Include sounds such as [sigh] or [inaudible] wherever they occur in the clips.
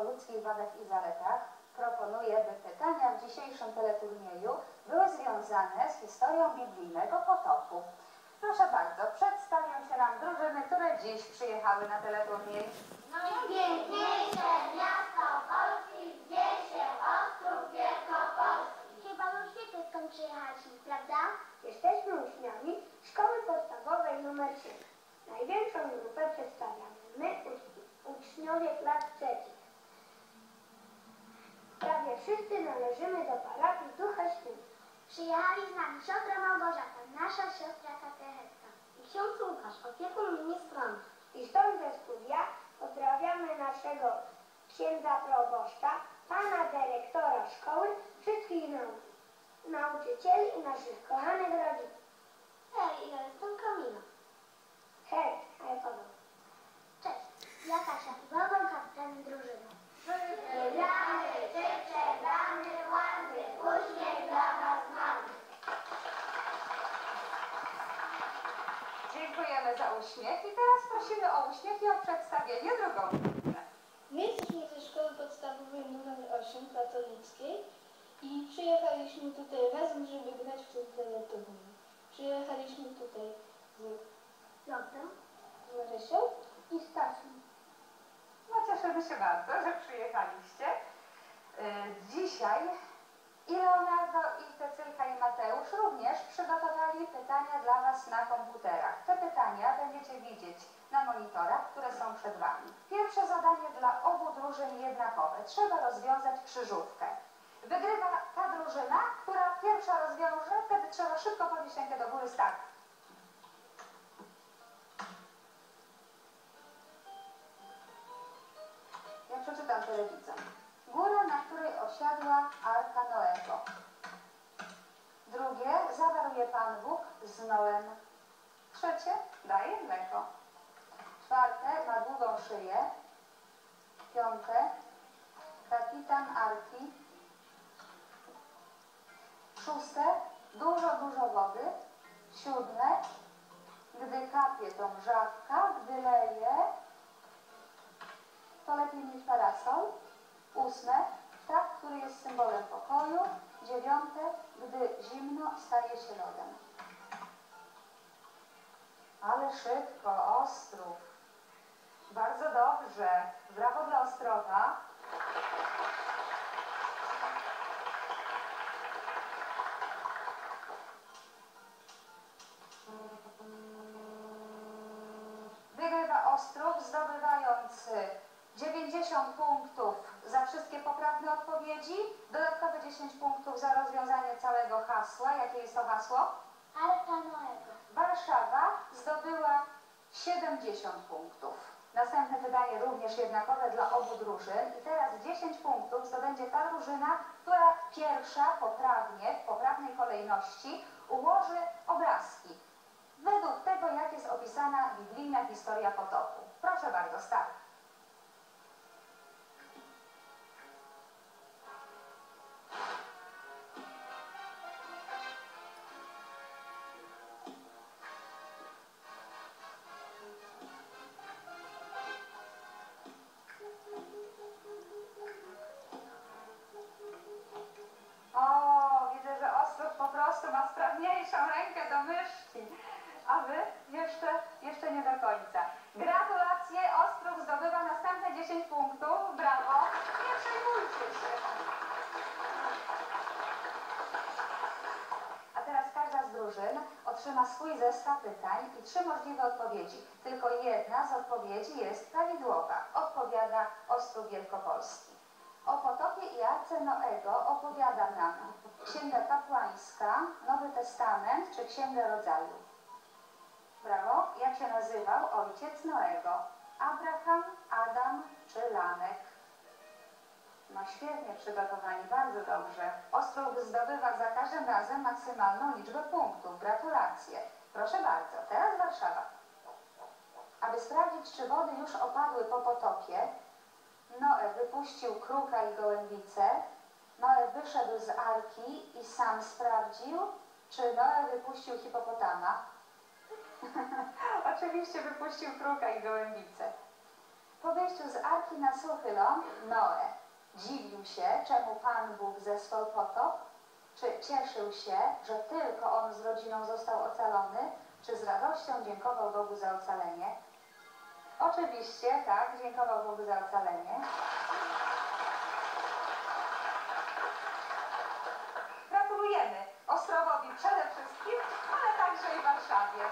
o ludzkiej wadach i zaletach proponuję, by pytania w dzisiejszym teleturnieju były związane z historią biblijnego potopu. Proszę bardzo, przedstawią się nam drużyny, które dziś przyjechały na teleturniej. Najpiękniejsze no miasto Polski, gdzie się ostrów Wielkopolski. Chyba już wiecie skąd przyjechaliśmy, prawda? Jesteśmy uczniami Szkoły Podstawowej numer 3. Największą grupę przedstawiamy my, uczniowie klas 3 wszyscy należymy do parafii Ducha Świętego. Przyjechali z nami siostra Małgorzata, nasza siostra katechetka. I ksiądz Łukasz, opiekun ministrant. I stąd ze studia pozdrawiamy naszego księdza proboszcza, pana dyrektora szkoły, wszystkich nau nauczycieli i naszych kochanych rodziców. Dziękujemy za uśmiech i teraz prosimy o uśmiech i o przedstawienie drugą drużynę. My jesteśmy ze szkoły podstawowej nr 8 katolickiej i przyjechaliśmy tutaj razem, żeby grać w ten teleturniej. Przyjechaliśmy tutaj z Piotrem z Marysią i Stasią. No cieszymy się bardzo, że przyjechaliście. Yy, Dzisiaj i Leonardo, i i Mateusz również przygotowali pytania dla Was na komputerach. Te pytania będziecie widzieć na monitorach, które są przed Wami. Pierwsze zadanie dla obu drużyn jednakowe. Trzeba rozwiązać krzyżówkę. Wygrywa ta drużyna, która pierwsza rozwiąże, wtedy trzeba szybko podnieść rękę do góry start. Osiadła Arka Noego. Drugie, zawarł Pan Bóg z Noem. Trzecie, daje mleko. Czwarte, ma długą szyję. Piąte, kapitan Arki. Szóste, dużo, dużo wody. Siódme, gdy kapie to mrzawka, gdy leje, zimno staje się lodem. Ale szybko, Ostrów. Bardzo dobrze. Brawo dla Ostrowa. Wygrywa Ostrów, zdobywając y, 90 punktów za wszystkie poprawne odpowiedzi, dodatkowe 10 punktów za rozwiązanie całego hasła. Jakie jest to hasło? Arka Noego. Warszawa zdobyła 70 punktów. Następne pytanie również jednakowe dla obu drużyn. I teraz 10 punktów zdobędzie ta drużyna, która pierwsza poprawnie, w poprawnej kolejności ułoży obrazki. Według tego, jak jest opisana biblijna historia potopu. Proszę bardzo, start. Prostu ma sprawniejszą rękę do myszki. A wy? Jeszcze, jeszcze nie do końca. Gratulacje, Ostrów zdobywa następne 10 punktów. Brawo. Nie przejmujcie się. A teraz każda z drużyn otrzyma swój zestaw pytań i trzy możliwe odpowiedzi. Tylko jedna z odpowiedzi jest prawidłowa. Odpowiada Ostrów Wielkopolski. O potopie i Arce Noego opowiada nam Księga Kapłańska, Nowy Testament czy Księga Rodzaju. Brawo. Jak się nazywał ojciec Noego? Abraham, Adam czy Lamek? No świetnie przygotowani, bardzo dobrze. Ostrów zdobywa za każdym razem maksymalną liczbę punktów. Gratulacje. Proszę bardzo, teraz Warszawa. Aby sprawdzić, czy wody już opadły po potopie, Noe wypuścił kruka i gołębicę. Noe wyszedł z arki i sam sprawdził, czy Noe wypuścił hipopotama. [laughs] Oczywiście wypuścił kruka i gołębicę. Po wyjściu z Arki na suchy ląd, Noe dziwił się, czemu Pan Bóg zesłał potop, czy cieszył się, że tylko on z rodziną został ocalony, czy z radością dziękował Bogu za ocalenie? Oczywiście, tak, dziękował Bogu za ocalenie. Gratulujemy Ostrowowi przede wszystkim, ale także i Warszawie.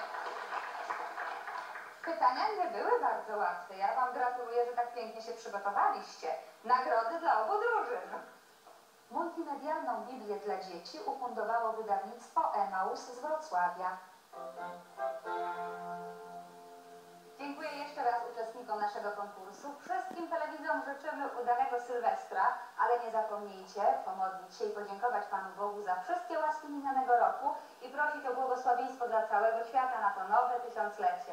Pytania nie były bardzo łatwe. Ja Wam gratuluję, że tak pięknie się przygotowaliście. Nagrody dla obu drużyn. Multimedialną Biblię dla dzieci ufundowało wydawnictwo Emaus z Wrocławia. Dziękuję jeszcze raz uczestnikom naszego konkursu. Wszystkim telewizom życzymy udanego Sylwestra, ale nie zapomnijcie pomodlić się i podziękować Panu Bogu za wszystkie łaski minionego roku i prosić o błogosławieństwo dla całego świata na to nowe tysiąclecie.